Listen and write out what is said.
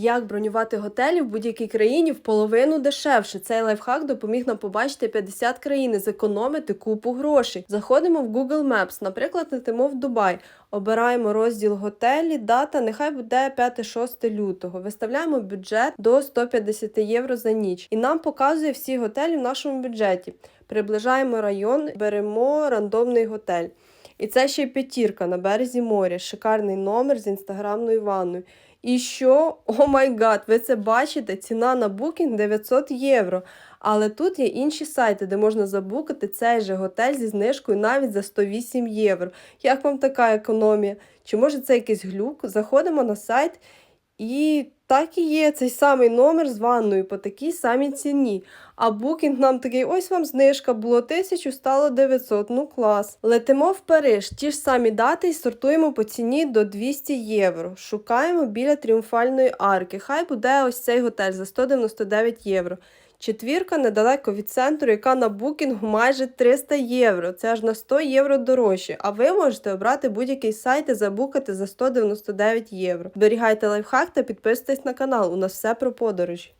Як бронювати готелі в будь-якій країні в половину дешевше. Цей лайфхак допоміг нам побачити 50 країн і зекономити купу грошей. Заходимо в Google Maps, наприклад, летимо в Дубай. Обираємо розділ готелі, дата, нехай буде 5-6 лютого. Виставляємо бюджет до 150 євро за ніч. І нам показує всі готелі в нашому бюджеті. Приближаємо район, беремо рандомний готель. І це ще й п'ятірка на березі моря. Шикарний номер з інстаграмною ванною. І що? О май гад, ви це бачите? Ціна на букінг 900 євро. Але тут є інші сайти, де можна забукати цей же готель зі знижкою навіть за 108 євро. Як вам така економія? Чи може це якийсь глюк? Заходимо на сайт і так і є цей самий номер з ванною по такій самій ціні. А букінг нам такий, ось вам знижка, було 1000, стало 900, ну клас. Летимо в Париж, ті ж самі дати і сортуємо по ціні до 200 євро. Шукаємо біля тріумфальної арки. Хай буде ось цей готель за 199 євро. Четвірка недалеко від центру, яка на букінгу майже 300 євро. Це аж на 100 євро дорожче. А ви можете обрати будь-який сайт і забукати за 199 євро. Зберігайте лайфхак та підписуйтесь на канал. У нас все про подорожі.